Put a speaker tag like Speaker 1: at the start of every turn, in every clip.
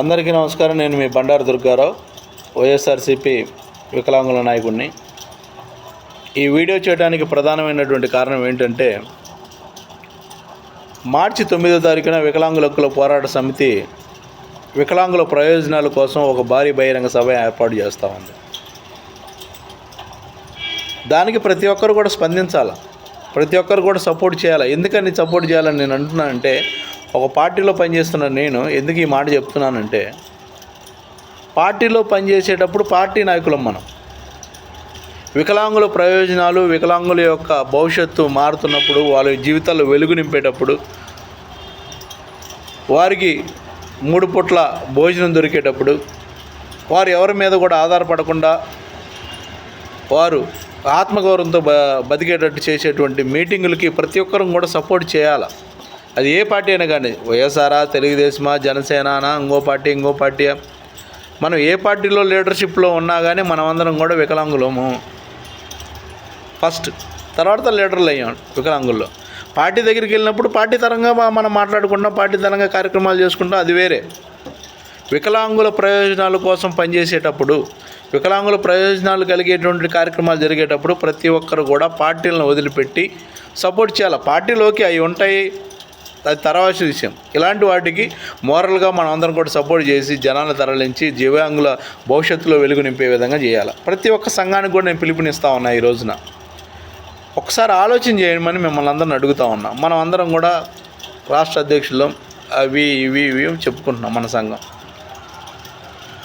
Speaker 1: అందరికీ నమస్కారం. నేను మీ బండారు దుర్గారావు వైఎస్ఆర్సిపి వికలాంగుల నాయకుడిని. ఈ వీడియో చేయడానికి ప్రధానమైనటువంటి కారణం ఏంటంటే మార్చి తొమ్మిదో తారీఖున వికలాంగుల హక్కుల పోరాట సమితి వికలాంగుల ప్రయోజనాల కోసం ఒక భారీ బహిరంగ సభ ఏర్పాటు చేస్తూ ఉంది. దానికి ప్రతి ఒక్కరు కూడా స్పందించాలి? ప్రతి ఒక్కరు కూడా సపోర్ట్ చేయాలి? ఎందుకని సపోర్ట్ చేయాలని నేను అంటున్నానంటే ఒక పార్టీలో పనిచేస్తున్న నేను ఎందుకు ఈ మాట చెప్తున్నానంటే పార్టీలో పనిచేసేటప్పుడు పార్టీ నాయకులం మనం. వికలాంగుల ప్రయోజనాలు వికలాంగుల యొక్క భవిష్యత్తు మారుతున్నప్పుడు వాళ్ళ జీవితాల్లో వెలుగు నింపేటప్పుడు వారికి మూడు పూట్ల భోజనం దొరికేటప్పుడు వారు ఎవరి మీద కూడా ఆధారపడకుండా వారు ఆత్మగౌరవంతో బ బతికేటట్టు చేసేటువంటి మీటింగులకి ప్రతి ఒక్కరూ కూడా సపోర్ట్ చేయాలి? అది ఏ పార్టీ అయినా కానీ వైఎస్ఆరా తెలుగుదేశమా జనసేననా ఇంకో పార్టీ ఇంకో పార్టీ మనం ఏ పార్టీలో లీడర్షిప్లో ఉన్నా కానీ మనమందరం కూడా వికలాంగులము. ఫస్ట్ తర్వాత లీడర్లు అయ్యాం వికలాంగుల్లో. పార్టీ దగ్గరికి వెళ్ళినప్పుడు పార్టీ తరంగా మనం మాట్లాడుకుంటాం పార్టీ తరంగా కార్యక్రమాలు చేసుకుంటాం అది వేరే. వికలాంగుల ప్రయోజనాల కోసం పనిచేసేటప్పుడు వికలాంగుల ప్రయోజనాలు కలిగేటువంటి కార్యక్రమాలు జరిగేటప్పుడు ప్రతి ఒక్కరు కూడా పార్టీలను వదిలిపెట్టి సపోర్ట్ చేయాలి. పార్టీలోకి అవి ఉంటాయి. అది తర్వాత విషయం. ఇలాంటి వాటికి మోరల్గా మనం అందరం కూడా సపోర్ట్ చేసి జనాలను తరలించి దివ్యాంగుల భవిష్యత్తులో వెలుగు నింపే విధంగా చేయాలి. ప్రతి ఒక్క సంఘానికి కూడా నేను పిలుపునిస్తా ఉన్నా ఈ రోజున. ఒకసారి ఆలోచన చేయమని మిమ్మల్ని అందరిని అడుగుతా ఉన్నా. మనం అందరం కూడా రాష్ట్ర అధ్యక్షులు అవి ఇవి ఇవి చెప్పుకుంటున్నాం మన సంఘం.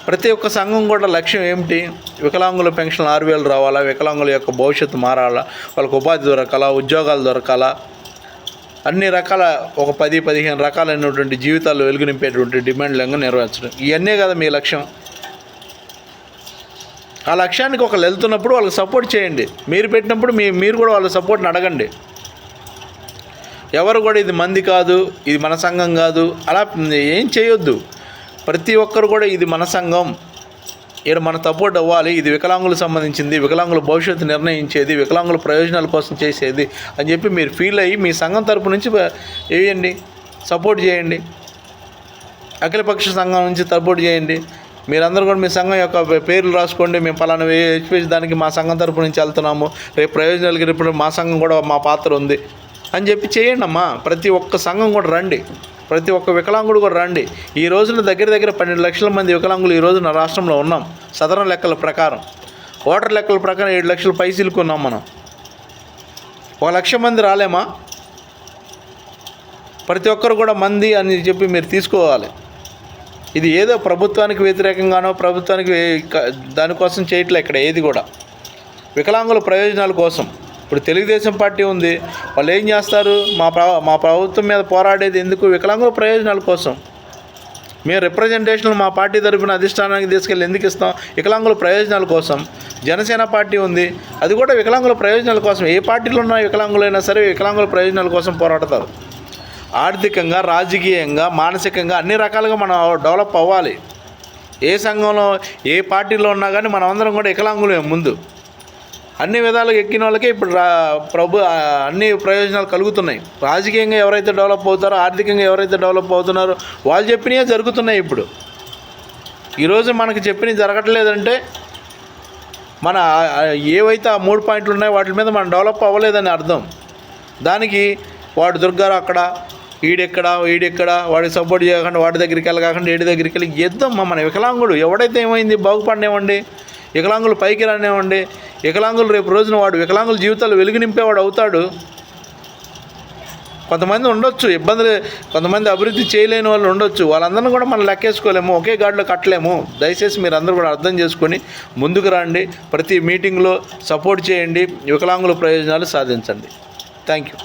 Speaker 1: ప్రతి ఒక్క సంఘం కూడా లక్ష్యం ఏమిటి? వికలాంగుల పెన్షన్ ఆరు వేలు రావాలా? వికలాంగుల యొక్క భవిష్యత్తు మారాలా? వాళ్ళకి ఉపాధి దొరకాలా? ఉద్యోగాలు దొరకాలా? అన్ని రకాల ఒక పది పదిహేను రకాలైనటువంటి జీవితాలు వెలుగు నింపేటువంటి డిమాండ్లను నెరవేర్చడం. ఇవన్నీ కదా మీ లక్ష్యం. ఆ లక్ష్యానికి ఒకళ్ళు వెళ్తున్నప్పుడు వాళ్ళకి సపోర్ట్ చేయండి. మీరు పెట్టినప్పుడు మీ మీరు కూడా వాళ్ళ సపోర్ట్ని అడగండి. ఎవరు కూడా ఇది మంది కాదు ఇది మన సంఘం కాదు అలా ఏం చేయొద్దు. ప్రతి ఒక్కరు కూడా ఇది మన సంఘం. ఇక్కడ మన సపోర్ట్ అవ్వాలి ఇది వికలాంగులకు సంబంధించింది వికలాంగుల భవిష్యత్తు నిర్ణయించేది వికలాంగుల ప్రయోజనాల కోసం చేసేది అని చెప్పి మీరు ఫీల్ అయ్యి మీ సంఘం తరపు నుంచి వేయండి సపోర్ట్ చేయండి. అఖిలపక్ష సంఘం నుంచి సపోర్ట్ చేయండి. మీరందరూ కూడా మీ సంఘం యొక్క పేర్లు రాసుకోండి. మేము పలానా హెచ్పిసి దానికి మా సంఘం తరపు నుంచి వెళ్తున్నాము. రేపు ప్రయోజనాలకి రేపు మా సంఘం కూడా మా పాత్ర ఉంది అని చెప్పి చేయండి అమ్మా ప్రతి ఒక్క సంఘం కూడా రండి. ప్రతి ఒక్క వికలాంగుడు కూడా రండి. ఈ రోజున దగ్గర దగ్గర పన్నెండు లక్షల మంది వికలాంగులు ఈ రోజున రాష్ట్రంలో ఉన్నాం. సదరన్ లెక్కల ప్రకారం. ఓటర్ లెక్కల ప్రకారం ఏడు లక్షల పైసలు కొన్నాం మనం. ఒక లక్ష మంది రాలేమా? ప్రతి ఒక్కరు కూడా మంది అని చెప్పి మీరు తీసుకోవాలి. ఇది ఏదో ప్రభుత్వానికి వ్యతిరేకంగానో ప్రభుత్వానికి దానికోసం చేయట్లే ఇక్కడ ఏది కూడా. వికలాంగుల ప్రయోజనాల కోసం. ఇప్పుడు తెలుగుదేశం పార్టీ ఉంది. వాళ్ళు ఏం చేస్తారు? మా ప్ర మా ప్రభుత్వం మీద పోరాడేది ఎందుకు? వికలాంగుల ప్రయోజనాల కోసం. మేము రిప్రజెంటేషన్ మా పార్టీ తరఫున అధిష్టానానికి తీసుకెళ్ళి ఎందుకు ఇస్తాం? వికలాంగుల ప్రయోజనాల కోసం. జనసేన పార్టీ ఉంది. అది కూడా వికలాంగుల ప్రయోజనాల కోసం. ఏ పార్టీలో ఉన్న వికలాంగులైనా సరే వికలాంగుల ప్రయోజనాల కోసం పోరాడతారు. ఆర్థికంగా రాజకీయంగా మానసికంగా అన్ని రకాలుగా మనం డెవలప్ అవ్వాలి. ఏ సంఘంలో ఏ పార్టీలో ఉన్నా కానీ మనం అందరం కూడా వికలాంగులే ముందు. అన్ని విధాలుగా ఎక్కిన వాళ్ళకే ఇప్పుడు రా ప్రభు అన్ని ప్రయోజనాలు కలుగుతున్నాయి. రాజకీయంగా ఎవరైతే డెవలప్ అవుతారో ఆర్థికంగా ఎవరైతే డెవలప్ అవుతున్నారో వాళ్ళు చెప్పినవే జరుగుతున్నాయి ఇప్పుడు. ఈరోజు మనకి చెప్పినవి జరగట్లేదంటే మన ఏవైతే ఆ మూడు పాయింట్లు ఉన్నాయో వాటి మీద మనం డెవలప్ అవ్వలేదని అర్థం. దానికి వాడు దుర్గారు అక్కడ ఈడెక్కడ ఈడెక్కడ వాడికి సపోర్ట్ చేయకుండా వాడి దగ్గరికి వెళ్ళకాకుండా ఈడి దగ్గరికి వెళ్ళి ఎద్దాం మన వికలాంగుడు ఎవడైతే ఏమైంది బాగుపడినేవ్వండి. వికలాంగులు పైకి రానివ్వండి. వికలాంగులు రేపు రోజున వాడు వికలాంగుల జీవితాలు వెలుగు నింపేవాడు అవుతాడు. కొంతమంది ఉండొచ్చు ఇబ్బందులు కొంతమంది అభివృద్ధి చేయలేని వాళ్ళు ఉండొచ్చు. వాళ్ళందరినీ కూడా మనం లెక్కేసుకోలేము ఒకే గాడిలో కట్టలేము. దయచేసి మీరు అందరూ కూడా అర్థం చేసుకొని ముందుకు రండి. ప్రతి మీటింగ్లో సపోర్ట్ చేయండి. వికలాంగుల ప్రయోజనాలు సాధించండి. Thank you